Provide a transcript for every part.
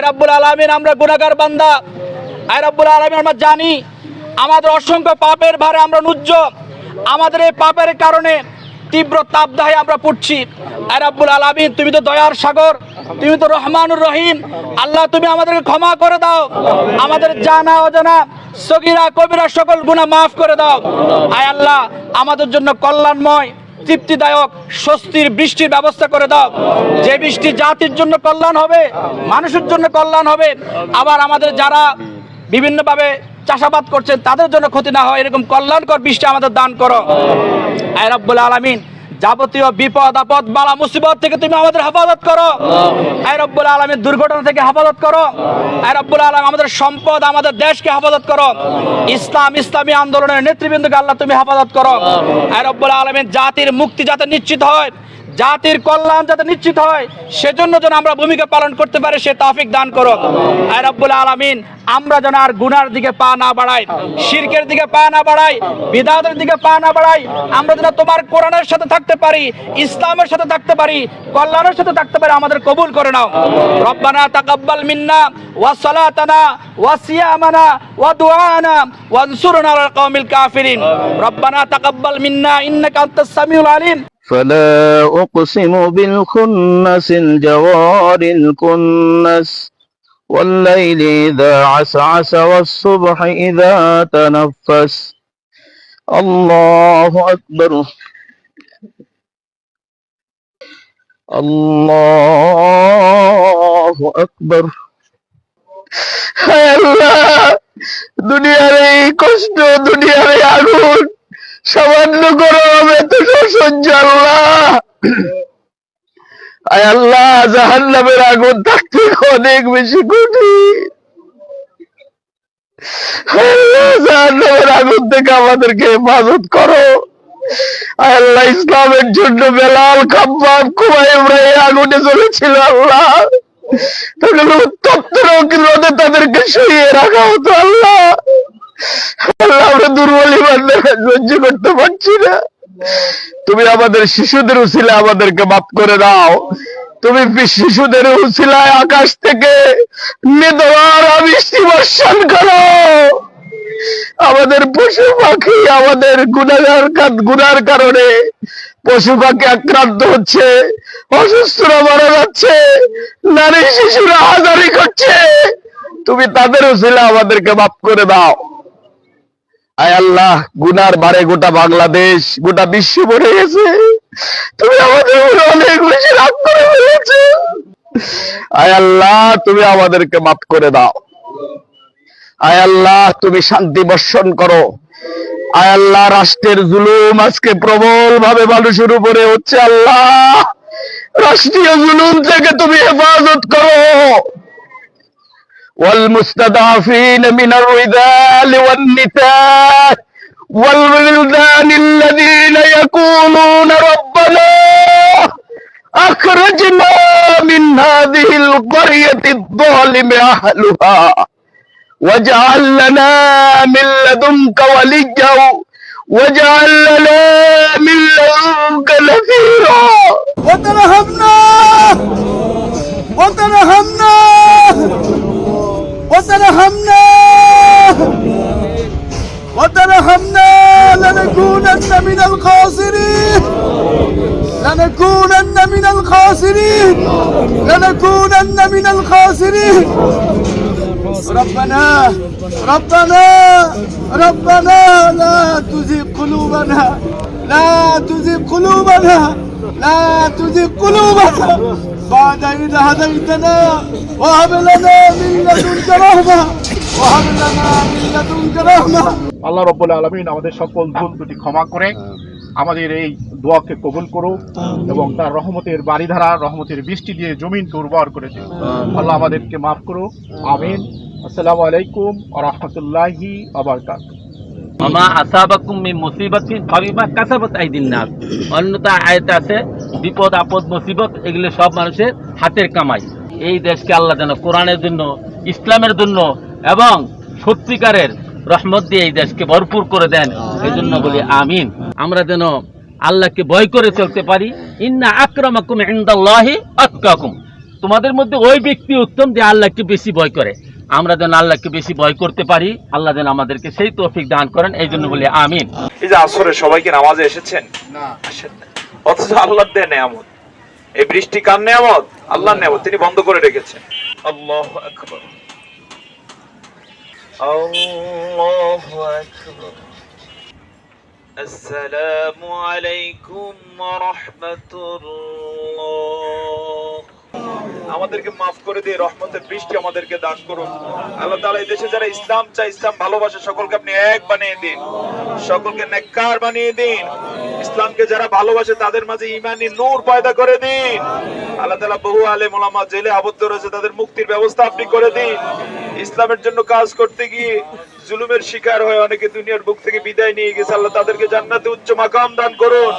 আয় রাব্বুল আলামিন, আমরা গুনাহগার বান্দা। আয় রাব্বুল আলামিন, আমরা জানি আমাদের অসংখ্য পাপের ভারে আমরা নুজ্জ আমাদের এই পাপের কারণে তীব্র তাপদাহে আমরা পড়ছি। আয় রাব্বুল আলামিন, তুমি তো দয়ার সাগর, তুমি তো রহমানুর রহিম। আল্লাহ, তুমি আমাদেরকে ক্ষমা করে দাও। আমাদের জানা অজানা সগিরা, কবিরা সকল গুনাহ মাফ করে দাও। আয় আল্লাহ, আমাদের জন্য কল্যাণময় তৃপ্তিদায়ক, স্বস্তির বৃষ্টির ব্যবস্থা করে দাও। যে বৃষ্টি জাতির জন্য কল্যাণ হবে, মানুষের জন্য কল্যাণ হবে, আবার আমাদের যারা বিভিন্নভাবে চাষাবাদ করছেন, তাদের জন্য ক্ষতি না হয়, এরকম কল্যাণকর বৃষ্টি আমাদের দান করো। আয়রাবুল আলমিন। যাবতীয় বিপদ আপদ বালা মুসিবত থেকে তুমি আমাদের হেফাজত করো। আয় রব্বুল আলমের দুর্ঘটনা থেকে হেফাজত করো। আয় রব্বুল আলম আমাদের সম্পদ আমাদের দেশকে হেফাজত করো। ইসলাম ইসলামী আন্দোলনের নেতৃবৃন্দকে আল্লাহ তুমি হেফাজত করো। আয় রব্বুল আলমের জাতির মুক্তি যাতে নিশ্চিত হয়। জাতির কল্যাণ যাতে নিশ্চিত হয়, সেজন্য যেন আমরা ভূমিকা পালন করতে পারি, সে তাফিক দান করো আয় রব্বুল আলমিন, আমরা যেন আর গুনার দিকে পা না বাড়াই, শিরকের দিকে পা না বাড়াই, বিদাতের দিকে পা না বাড়াই, আমরা যেন তোমার কোরআনের সাথে থাকতে পারি, ইসলামের সাথে থাকতে পারি, কল্যাণের সাথে থাকতে পারি, আমাদের কবুল করে নাও। রব্বানা তাকাব্বাল মিন্না ওয়া সালাতানা ওয়া সিয়ামানা ওয়া দুআনা ওয়ানসুরনা আলাল কওমিল কাফিরিন। রব্বানা তাকাব্বাল মিন্না, ইন্নাকা আনতাস সামিউল আলিম। فلا أقسم بالخنس الجوار الكنس والليل إذا عسعس والصبح إذا تنفس الله أكبر الله أكبر হায় আল্লাহ দুনিয়ার এই কষ্ট দুনিয়ার এই আগুন সামান্য গরমে তো আল্লাহ। আয় আল্লাহ জাহান নামের আগুন থাকতে অনেক বেশি কঠিন। আগুন থেকে আমাদেরকে হেফাজত করো। আল্লাহ, ইসলামের জন্য বেলাল খাব্বাব কুমাই ইব্রাহিম আগুনে চলেছিল আল্লাহ। তাদের উত্তপ্ত রোদে তাদেরকে শুয়ে রাখা হতো আল্লাহ। আমরা দুর্বল সহ্য করতে পারছি না। তুমি আমাদের শিশুদের উসিলা আমাদেরকে মাফ করে দাও। তুমি শিশুদের উসিলায় আকাশ থেকে নিদোয়ার বৃষ্টি বর্ষণ করো। আমাদের পশু পাখি, আমাদের গুণাগার গুনার কারণে পশু পাখি আক্রান্ত হচ্ছে, অসুস্থরা মারা যাচ্ছে, নারী শিশুরা হাজারি করছে। তুমি তাদের উসিলা আমাদেরকে মাফ করে দাও। আয় আল্লাহ, গুনার বারে গোটা বাংলাদেশ, গোটা বিশ্ব ভরে গেছে। তুমি আমাদের অনেক বেশি রাগ করে ফেলেছো। আয় আল্লাহ, তুমি আমাদেরকে মাফ করে দাও। আয় আল্লাহ, তুমি শান্তি বর্ষণ করো। আয় আল্লাহ, রাষ্ট্রের জুলুম আজকে প্রবল ভাবে মানুষের উপরে হচ্ছে আল্লাহ। রাষ্ট্রীয় জুলুম থেকে তুমি হেফাজত করো। والمستضعفين من الرجال والنساء والولدان الذين يقولون ربنا أخرجنا من هذه القرية الظالم أهلها واجعل لنا من لدنك وليا واجعل لنا من لدنك نذيرا. وترحمنا وترحمنا من الخاسرين. لنكونن من الخاسرين. لنكونن من الخاسرين. ربنا ربنا ربنا لا تزغ قلوبنا لا تزغ قلوبنا لا تزغ قلوبنا. بعد إذ هديتنا وهب لنا من لدنك رحمة وهب لنا من لدنك رحمة. আল্লাহ রব্বুল আলমিন আমাদের সকল ভুল দুটি ক্ষমা করে আমাদের এই দোয়াকে কবুল করুক এবং তার রহমতের বাড়িধারা রহমতের বৃষ্টি দিয়ে জমিনকে উর্বর করে দিন আল্লাহ আমাদেরকে মাফ করুক। আমিন। আসসালামু আলাইকুম রহমতুল্লাহি আবরকাত আমা আসাবাকুম মিন মুসিবাতিন ফাবিমা কাসাবাত আইদিন নাস অন্যতা আয়াতে আছে বিপদ আপদ মুসিবত এগুলো সব মানুষের হাতের কামাই। এই দেশকে আল্লাহ যেন কোরআনের জন্য ইসলামের জন্য এবং সত্যিকারের রহমত দিয়ে এই দেশকে ভরপুর করে দেন। এই জন্য বলি আমিন। আমরা যেন আল্লাহকে ভয় করে চলতে পারি। ইন্না আক্রমাকুম ইনদাল্লাহি আতকাকুম। তোমাদের মধ্যে ওই ব্যক্তি উত্তম যে আল্লাহকে বেশি ভয় করে। আমরা যেন আল্লাহকে বেশি ভয় করতে পারি। আল্লাহ যেন আমাদেরকে সেই তৌফিক দান করেন। এই জন্য বলি আমিন। এই যে আসরে সবাই কি নামাজে এসেছেন? না। অথচ আল্লাহর দেয় নেয়ামত। এই বৃষ্টি কার নেয়ামত? আল্লাহর নেয়ামত। তিনি বন্ধ করে রেখেছেন। আল্লাহ আকবার। আল্লাহু আকবার আসসালামু আলাইকুম ওয়া রাহমাতুল্লাহ আমাদেরকে মাফ করে দিয়ে রহমতের বৃষ্টি আমাদেরকে দান করুন। আল্লাহ তাআলা এই দেশে যারা ইসলাম চায়, ইসলাম ভালোবাসে, সকলকে আপনি এক বানিয়ে দিন। সকলকে নেককার বানিয়ে দিন। ইসলামকে যারা ভালোবাসে, তাদের মাঝে ইমানি নূর পয়দা করে দিন। আল্লাহ তাআলা বহু আলেম ওলামা জেলে আবদ্ধ রয়েছে, তাদের মুক্তির ব্যবস্থা আপনি করে দিন। ইসলামের জন্য কাজ করতে গিয়ে জুলুমের শিকার হয়ে অনেকে দুনিয়ার বুক থেকে বিদায় নিয়ে গেছে। আল্লাহ তাদেরকে জান্নাতে উচ্চ মাকাম দান করুন।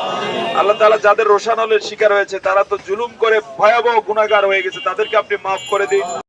আল্লাহ তালা যাদের রোশানলের শিকার হয়েছে, তারা তো জুলুম করে ভয়াবহ গুণাগার হয়ে গেছে। তাদেরকে আপনি মাফ করে দিন।